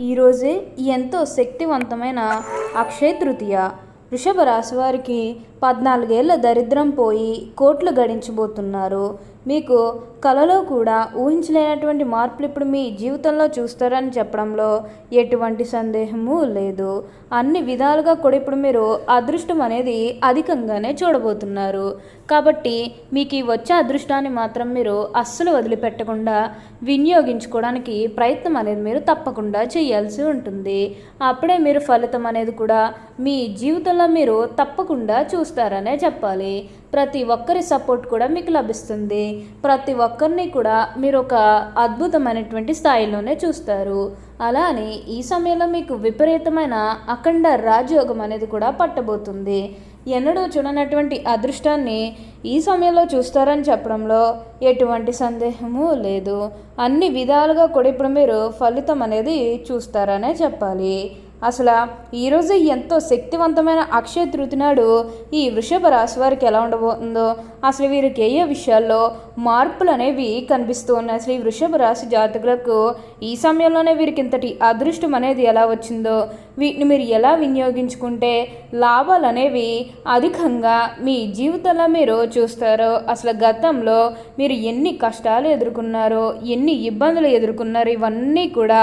ఈరోజే ఎంతో శక్తివంతమైన అక్షయ తృతీయ. వృషభ రాశి వారికి పద్నాలుగేళ్ళ దరిద్రం పోయి కోట్లు గడించబోతున్నారు. మీకు కలలో కూడా ఊహించలేనటువంటి మార్పులు ఇప్పుడు మీ జీవితంలో చూస్తారని చెప్పడంలో ఎటువంటి సందేహము లేదు. అన్ని విధాలుగా కూడా ఇప్పుడు మీరు అదృష్టం అనేది అధికంగానే చూడబోతున్నారు. కాబట్టి మీకు ఈ వచ్చే అదృష్టాన్ని మాత్రం మీరు అస్సలు వదిలిపెట్టకుండా వినియోగించుకోవడానికి ప్రయత్నం అనేది మీరు తప్పకుండా చేయాల్సి ఉంటుంది. అప్పుడే మీరు ఫలితం అనేది కూడా మీ జీవితంలో మీరు తప్పకుండా చూస్తారనే చెప్పాలి. ప్రతి ఒక్కరి సపోర్ట్ కూడా మీకు లభిస్తుంది. ప్రతి ఒక్కరిని కూడా మీరు ఒక అద్భుతమైనటువంటి స్థాయిలోనే చూస్తారు. అలానే ఈ సమయంలో మీకు విపరీతమైన అఖండ రాజయోగం అనేది కూడా పట్టబోతుంది. ఎన్నడూ చూడనటువంటి అదృష్టాన్ని ఈ సమయంలో చూస్తారని చెప్పడంలో ఎటువంటి సందేహము లేదు. అన్ని విధాలుగా కూడా ఇప్పుడు మీరు ఫలితం అనేది చూస్తారనే చెప్పాలి. అసలు ఈరోజు ఎంతో శక్తివంతమైన అక్షయ తృతి నాడు ఈ వృషభ రాశి వారికి ఎలా ఉండబోతుందో? అసలు వీరికి ఏ విషయాల్లో మార్పులు అనేవి కనిపిస్తూ ఉన్నాయి? అసలు ఈ వృషభ రాశి జాతకులకు ఈ సమయంలోనే వీరికి ఇంతటి అదృష్టం అనేది ఎలా వచ్చిందో? వీటిని మీరు ఎలా వినియోగించుకుంటే లాభాలు అనేవి అధికంగా మీ జీవితంలో మీరు చూస్తారో? అసలు గతంలో మీరు ఎన్ని కష్టాలు ఎదుర్కొన్నారో ఎన్ని ఇబ్బందులు ఎదుర్కొన్నారో ఇవన్నీ కూడా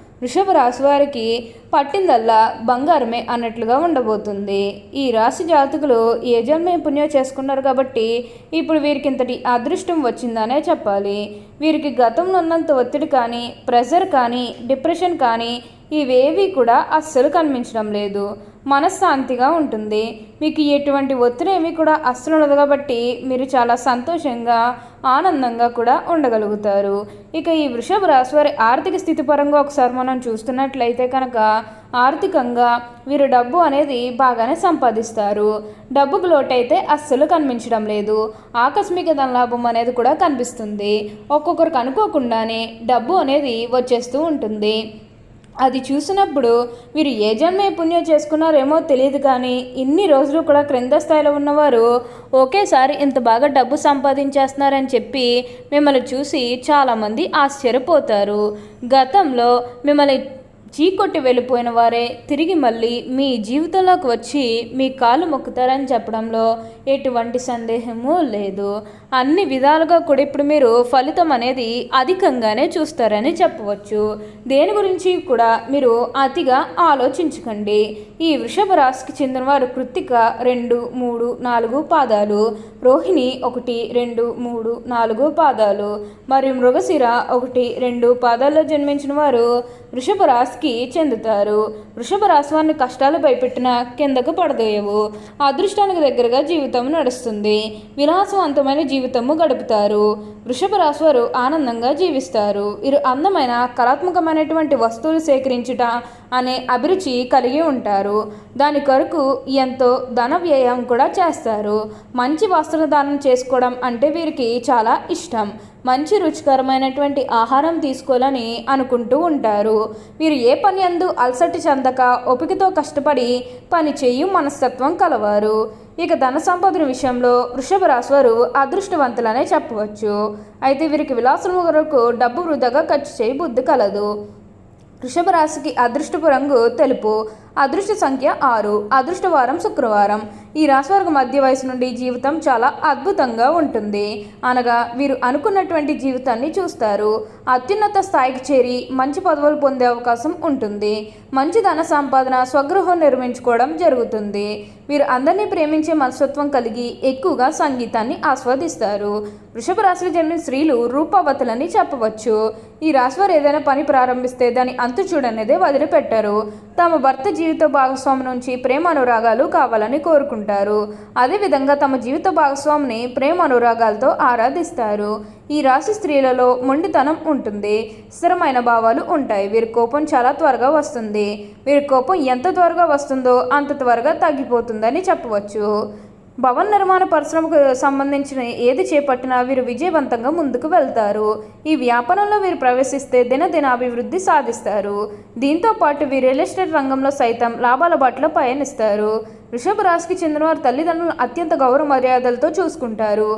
వృషభ రాశి వారికి పట్టిందల్లా బంగారమే అన్నట్లుగా ఉండబోతుంది. ఈ రాశి జాతకులు ఏ జన్మే పుణ్యం చేసుకున్నారు కాబట్టి ఇప్పుడు వీరికి ఇంతటి అదృష్టం వచ్చిందనే చెప్పాలి. వీరికి గతంలో ఉన్నంత ఒత్తిడి కానీ ప్రెషర్ కానీ డిప్రెషన్ కానీ ఇవేవి కూడా అస్సలు కనిపించడం లేదు. మనశ్శాంతిగా ఉంటుంది. మీకు ఎటువంటి ఒత్తిడి ఏమీ కూడా అస్సలు ఉండదు కాబట్టి మీరు చాలా సంతోషంగా ఆనందంగా కూడా ఉండగలుగుతారు. ఇక ఈ వృషభ రాశి వారి ఆర్థిక స్థితి పరంగా ఒకసారి మనం చూస్తున్నట్లయితే కనుక ఆర్థికంగా వీరు డబ్బు అనేది బాగానే సంపాదిస్తారు. డబ్బుకు లోటైతే అస్సలు కనిపించడం లేదు. ఆకస్మిక ధనలాభం అనేది కూడా కనిపిస్తుంది. ఒక్కొక్కరికి అనుకోకుండానే డబ్బు అనేది వచ్చేస్తూ ఉంటుంది. అది చూసినప్పుడు మీరు ఏ జన్మే పుణ్యం చేసుకున్నారేమో తెలియదు కానీ ఇన్ని రోజులు కూడా క్రింద స్థాయిలో ఉన్నవారు ఒకేసారి ఇంత బాగా డబ్బు సంపాదించేస్తున్నారని చెప్పి మిమ్మల్ని చూసి చాలామంది ఆశ్చర్యపోతారు. గతంలో మిమ్మల్ని చీకొట్టి వెళ్ళిపోయిన వారే తిరిగి మళ్ళీ మీ జీవితంలోకి వచ్చి మీ కాలు మొక్కుతారని చెప్పడంలో ఎటువంటి సందేహము లేదు. అన్ని విధాలుగా కూడా ఇప్పుడు మీరు ఫలితం అనేది అధికంగానే చూస్తారని చెప్పవచ్చు. దేని గురించి కూడా మీరు అతిగా ఆలోచించకండి. ఈ వృషభ రాశికి చెందిన వారు కృత్తిక రెండు మూడు నాలుగు పాదాలు రోహిణి ఒకటి రెండు మూడు నాలుగు పాదాలు మరియు మృగశిర ఒకటి రెండు పాదాల్లో జన్మించిన వారు వృషభ రాశికి చెందుతారు. వృషభ రాశి వారిని కష్టాలు భయపెట్టిన కిందకు పడదేయవు. అదృష్టానికి దగ్గరగా జీవితం నడుస్తుంది. విలాసవంతమైన జీవితము గడుపుతారు. వృషభ రాశి వారు ఆనందంగా జీవిస్తారు. వీరు అందమైన కళాత్మకమైనటువంటి వస్తువులు సేకరించుట అనే అభిరుచి కలిగి ఉంటారు. దాని కొరకు ఎంతో ధన వ్యయం కూడా చేస్తారు. మంచి వస్త్రదానం చేసుకోవడం అంటే వీరికి చాలా ఇష్టం. మంచి రుచికరమైనటువంటి ఆహారం తీసుకోవాలని అనుకుంటూ ఉంటారు. వీరు ఏ పని అందు అలసటి చెందక ఓపికతో కష్టపడి పని చేయు మనస్తత్వం కలవారు. ఇక ధన సంపదన విషయంలో వృషభ రాశి వారు అదృష్టవంతులనే చెప్పవచ్చు. అయితే వీరికి విలాసం వరకు డబ్బు వృధాగా ఖర్చు చేయి బుద్ధి కలదు. వృషభ రాశికి అదృష్టపు రంగు తెలుపు. అదృష్ట సంఖ్య ఆరు. అదృష్టవారం శుక్రవారం. ఈ రాశివారికి మధ్య వయసు నుండి జీవితం చాలా అద్భుతంగా ఉంటుంది. అనగా వీరు అనుకున్నటువంటి జీవితాన్ని చూస్తారు. అత్యున్నత స్థాయికి చేరి మంచి పదవులు పొందే అవకాశం ఉంటుంది. మంచి ధన సంపాదన స్వగృహం నిర్మించుకోవడం జరుగుతుంది. వీరు అందరినీ ప్రేమించే మనస్తత్వం కలిగి ఎక్కువగా సంగీతాన్ని ఆస్వాదిస్తారు. వృషభ రాశిలో జన్మిన స్త్రీలు రూపవతులని చెప్పవచ్చు. ఈ రాశివారు ఏదైనా పని ప్రారంభిస్తే దాని అంతు చూడనేదే వదిలిపెట్టారు. తమ భర్త జీవిత భాగస్వామి నుంచి ప్రేమ అనురాగాలు కావాలని కోరుకుంటారు. అదేవిధంగా తమ జీవిత భాగస్వామిని ప్రేమ అనురాగాలతో ఆరాధిస్తారు. ఈ రాశి స్త్రీలలో మొండితనం ఉంటుంది. స్థిరమైన భావాలు ఉంటాయి. వీరి కోపం చాలా త్వరగా వస్తుంది. వీరి కోపం ఎంత త్వరగా వస్తుందో అంత త్వరగా తగ్గిపోతుందని చెప్పవచ్చు. భవన నిర్మాణ పరిశ్రమకు సంబంధించిన ఏది చేపట్టినా వీరు విజయవంతంగా ముందుకు వెళ్తారు. ఈ వ్యాపారంలో వీరు ప్రవేశిస్తే దినదిన అభివృద్ధి సాధిస్తారు. దీంతో పాటు వీరు రియల్ ఎస్టేట్ రంగంలో సైతం లాభాల బాటలో పయనిస్తారు. వృషభ రాశికి చెందిన వారి తల్లిదండ్రులను అత్యంత గౌరవ మర్యాదలతో చూసుకుంటారు.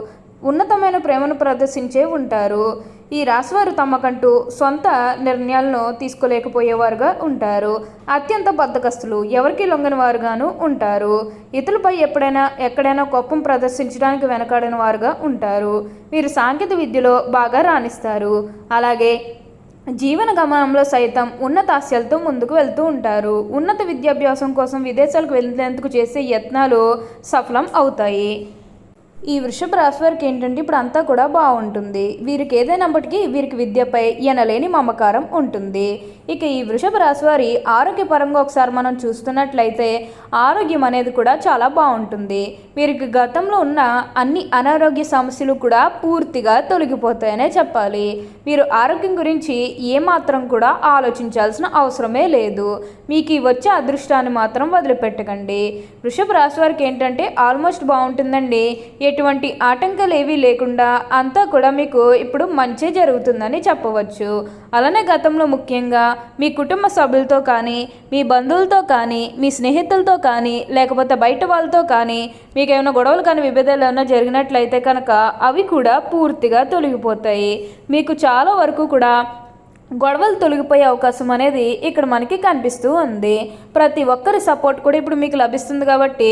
ఉన్నతమైన ప్రేమను ప్రదర్శించే ఉంటారు. ఈ రాశివారు తమకంటూ సొంత నిర్ణయాలను తీసుకోలేకపోయేవారుగా ఉంటారు. అత్యంత బద్ధకస్తులు ఎవరికి లొంగని వారుగాను ఉంటారు. ఇతరులపై ఎప్పుడైనా ఎక్కడైనా కోపం ప్రదర్శించడానికి వెనకాడిన వారుగా ఉంటారు. వీరు సాంకేతిక విద్యలో బాగా రాణిస్తారు. అలాగే జీవన గమనంలో సైతం ఉన్నత ఆశయాలతో ముందుకు వెళ్తూ ఉంటారు. ఉన్నత విద్యాభ్యాసం కోసం విదేశాలకు వెళ్ళేందుకు చేసే యత్నాలు సఫలం అవుతాయి. ఈ వృషభ రాశి వారికి ఏంటంటే ఇప్పుడు అంతా కూడా బాగుంటుంది. వీరికి ఏదైనప్పటికీ వీరికి విద్యపై ఎనలేని మమకారం ఉంటుంది. ఇక ఈ వృషభ రాశి వారి ఆరోగ్యపరంగా ఒకసారి మనం చూస్తున్నట్లయితే ఆరోగ్యం అనేది కూడా చాలా బాగుంటుంది. వీరికి గతంలో ఉన్న అన్ని అనారోగ్య సమస్యలు కూడా పూర్తిగా తొలగిపోతాయనే చెప్పాలి. మీరు ఆరోగ్యం గురించి ఏమాత్రం కూడా ఆలోచించాల్సిన అవసరమే లేదు. మీకు ఈ వచ్చే అదృష్టాన్ని మాత్రం వదిలిపెట్టకండి. వృషభ రాశి వారికి ఏంటంటే ఆల్మోస్ట్ బాగుంటుందండి. ఎటువంటి ఆటంకాలు ఏవీ లేకుండా అంతా కూడా మీకు ఇప్పుడు మంచి జరుగుతుందని చెప్పవచ్చు. అలానే గతంలో ముఖ్యంగా మీ కుటుంబ సభ్యులతో కానీ మీ బంధువులతో కానీ మీ స్నేహితులతో కానీ లేకపోతే బయట వాళ్ళతో కానీ మీ ఏమైనా గొడవలు కానీ విభేదాలు ఏమైనా జరిగినట్లయితే కనుక అవి కూడా పూర్తిగా తొలగిపోతాయి. మీకు చాలా వరకు కూడా గొడవలు తొలగిపోయే అవకాశం అనేది ఇక్కడ మనకి కనిపిస్తూ ఉంది. ప్రతి ఒక్కరి సపోర్ట్ కూడా ఇప్పుడు మీకు లభిస్తుంది కాబట్టి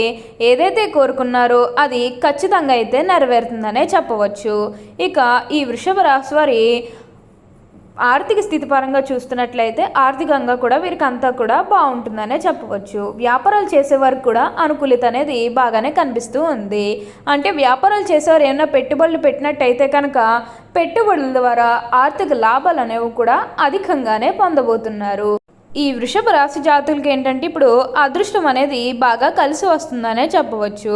ఏదైతే కోరుకున్నారో అది ఖచ్చితంగా అయితే నెరవేరుతుందనే చెప్పవచ్చు. ఇక ఈ వృషభ రాశి వారి ఆర్థిక స్థితి పరంగా చూస్తున్నట్లయితే ఆర్థికంగా కూడా వీరికి అంతా కూడా బాగుంటుందనే చెప్పవచ్చు. వ్యాపారాలు చేసేవారు కూడా అనుకూలిత అనేది బాగానే కనిపిస్తూ ఉంది. అంటే వ్యాపారాలు చేసేవారు ఏమైనా పెట్టుబడులు పెట్టినట్టయితే కనుక పెట్టుబడుల ద్వారా ఆర్థిక లాభాలు అనేవి కూడా అధికంగానే పొందబోతున్నారు. ఈ వృషభ రాశి జాతులకి ఏంటంటే ఇప్పుడు అదృష్టం అనేది బాగా కలిసి వస్తుందనే చెప్పవచ్చు.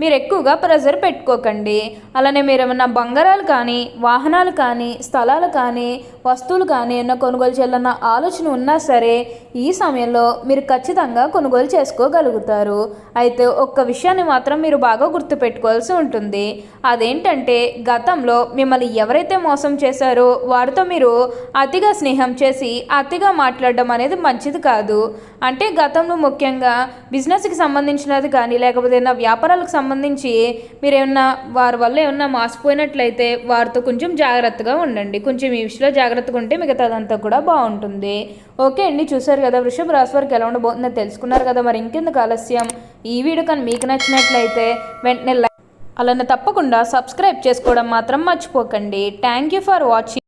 మీరు ఎక్కువగా ప్రెజర్ పెట్టుకోకండి. అలానే మీరు ఏమన్నా బంగారాలు కానీ వాహనాలు కానీ స్థలాలు కానీ వస్తువులు కానీ ఏమన్నా కొనుగోలు చేయాలన్న ఆలోచన ఉన్నా సరే ఈ సమయంలో మీరు ఖచ్చితంగా కొనుగోలు చేసుకోగలుగుతారు. అయితే ఒక్క విషయాన్ని మాత్రం మీరు బాగా గుర్తుపెట్టుకోవాల్సి ఉంటుంది. అదేంటంటే గతంలో మిమ్మల్ని ఎవరైతే మోసం చేశారో వారితో మీరు అతిగా స్నేహం చేసి అతిగా మాట్లాడడం అనేది మంచిది కాదు. అంటే గతంలో ముఖ్యంగా బిజినెస్కి సంబంధించినది కానీ లేకపోతే ఏదైనా వ్యాపారాలకు సంబంధించి మీరు ఏమన్నా వారి వల్ల ఏమన్నా మాసిపోయినట్లయితే వారితో కొంచెం జాగ్రత్తగా ఉండండి. కొంచెం ఈ విషయంలో జాగ్రత్తగా ఉంటే మిగతాదంతా కూడా బాగుంటుంది. ఓకే అండి చూసారు కదా వృషభ రాశి వారికి ఎలా ఉండబోతుందో తెలుసుకున్నారు కదా. మరి ఇంకెందుకు ఆలస్యం? ఈ వీడియో కానీ మీకు నచ్చినట్లయితే వెంటనే అలానే తప్పకుండా సబ్స్క్రైబ్ చేసుకోవడం మాత్రం మర్చిపోకండి. Thank you for watching.